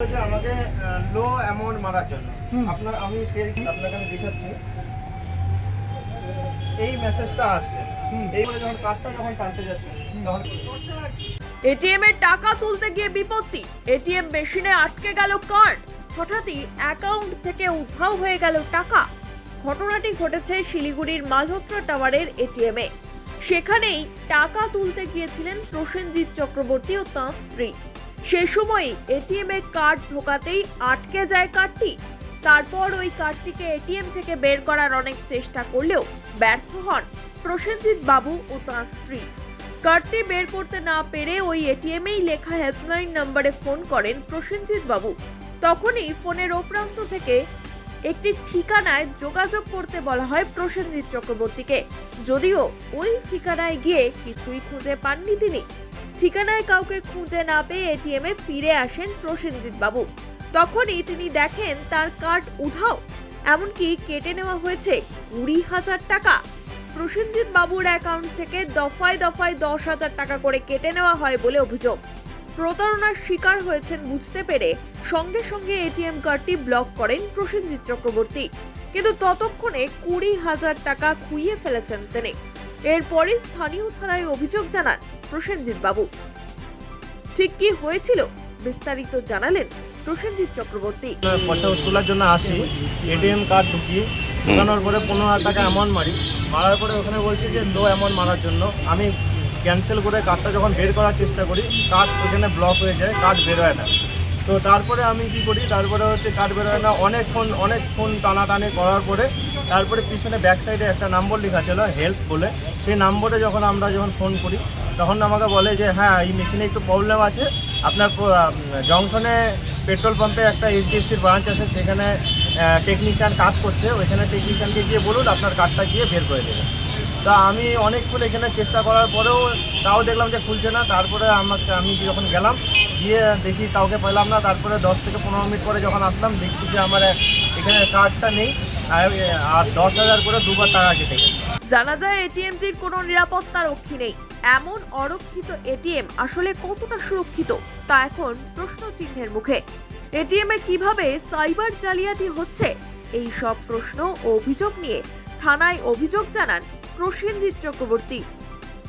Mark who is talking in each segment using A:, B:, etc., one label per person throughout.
A: বলেছে আমাকে লো অ্যামাউন্ট মারার জন্য। আপনার আমি সেই আপনাকে আমি দেখাচ্ছি। এই মেসেজটা আসছে।
B: হুম।
A: যখন কার্ডটা যখন টানতে যাচ্ছে তখন
C: এটিএম এর টাকা তুলতে গিয়ে বিপত্তি। এটিএম মেশিনে আটকে গেল কার্ড হঠাৎই অ্যাকাউন্ট থেকে উধাও হয়ে গেল টাকা। ঘটনাটি ঘটেছে শিলিগুড়ির মালহোত্রা টাওয়ারের এটিএম এ সেখানেই টাকা তুলতে গিয়েছিলেন প্রসেনজিৎ চক্রবর্তী ও তাঁর স্ত্রী। সে সময় এটিএম এ কার্ড ঢোকাতেই আটকে যায় কার্ডটি। তারপর ওই কার্ডটিকে এটিএম থেকে বের করার অনেক চেষ্টা করলেও ব্যর্থ হন প্রসেনজিৎ বাবু ও তাঁর স্ত্রী। কার্ডটি বের করতে না পেরে ওই এটিএমেই লেখা হেল্পলাইন নম্বরে ফোন করেন প্রসেনজিৎ বাবু। তখনই ফোনের ও প্রান্ত থেকে একটি ঠিকানায় যোগাযোগ করতে বলা হয় প্রসেনজিৎ চক্রবর্তীকে। যদিও ওই ঠিকানায় গিয়ে কিছুই খুঁজে পাননি তিনি। ঠিকানায় কাউকে খুঁজে না পেয়ে এটিএমে ফিরে আসেন প্রসেনজিৎ বাবু। তখনই তিনি দেখেন তার কার্ড উধাও। এমনকি কেটে নেওয়া হয়েছে কুড়ি হাজার টাকা। প্রসেনজিৎ বাবুর অ্যাকাউন্ট থেকে দফায় দফায় দশ হাজার টাকা করে কেটে নেওয়া হয় বলে অভিযোগ। প্রতারণার শিকার হয়েছেন বুঝতে পেরে সঙ্গে সঙ্গে এটিএম কার্ডটি ব্লক করেন প্রসেনজিৎ চক্রবর্তী। কিন্তু ততক্ষণে কুড়ি হাজার টাকা খুইয়ে ফেলেছেন তিনি। এরপরই স্থানীয় থানায় অভিযোগ জানান প্রসেনজিৎ বাবু। ঠিক কি হয়েছিল বিস্তারিত জানালেন প্রসেনজিৎ চক্রবর্তী।
A: পয়সা তোলার জন্য আসি, এটিএম কার্ড ঢুকি ঢুকানোর পরে পনেরো হাজার টাকা অ্যামাউন্ট মারি। মারার পরে ওখানে বলছি যে, লো অ্যামাউন্ট মারার জন্য। আমি ক্যান্সেল করে কার্ডটা যখন বের করার চেষ্টা করি কার্ড ওখানে ব্লক হয়ে যায় কার্ড বেরোয় না। তো তারপরে আমি কি করি? তারপরে হচ্ছে কাঠ বের হয় না, অনেক ফোন অনেক ফোন টানাটানি করার পরে তারপরে পিছনে ব্যাক সাইডে একটা নম্বর লেখা ছিল হেল্প বলে। সেই নম্বরে যখন আমরা যখন ফোন করি, তখন আমাকে বলে যে হ্যাঁ এই মেশিনে একটু প্রবলেম আছে। আপনার জংশনে পেট্রোল পাম্পে একটা এইচডিএফসির ব্রাঞ্চ আছে, সেখানে টেকনিশিয়ান কাজ করছে। ওইখানে টেকনিশিয়ানকে গিয়ে বলুন, আপনার কার্ডটা গিয়ে বের করে দেবে। তা আমি অনেকক্ষণ এখানে চেষ্টা করার পরেও তাও দেখলাম যে খুলছে না। তারপরে আমাকে আমি যখন গেলাম, গিয়ে দেখি কাউকে পেলাম না। তারপরে দশ থেকে পনেরো মিনিট পরে যখন আসলাম, দেখছি যে আমার এখানে কার্ডটা নেই। আর দশ হাজার করে দুবার টাকা কেটে
C: জানা যায় এটিএমটির কোনো নিরাপত্তা রক্ষী নেই। এমন অরক্ষিত এটিএম আসলে কতটা সুরক্ষিত, তা এখন প্রশ্ন চিহ্নের মুখে। এটিএম এ কীভাবে সাইবার জালিয়াতি হচ্ছে, এই সব প্রশ্ন ও অভিযোগ নিয়ে থানায় অভিযোগ জানান প্রসেনজিৎ চক্রবর্তী।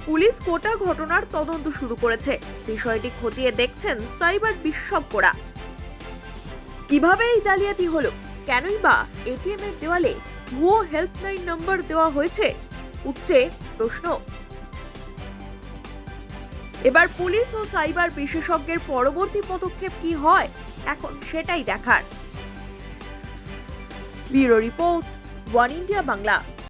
C: পুলিশ কোটা ঘটনার তদন্ত শুরু করেছে। বিষয়টি খতিয়ে দেখছেন সাইবার বিশেষজ্ঞরা। কীভাবে এই জালিয়াতি হলো? কেনই বা এটিএম এর দেওয়ালে ভুয়ো হেল্পলাইন নম্বর দেওয়া হয়েছে? উঠছে প্রশ্ন। এবার পুলিশ ও সাইবার বিশেষজ্ঞের পরবর্তী পদক্ষেপ কি হয়? এখন সেটাই দেখার। Bureau report, one India Bangla.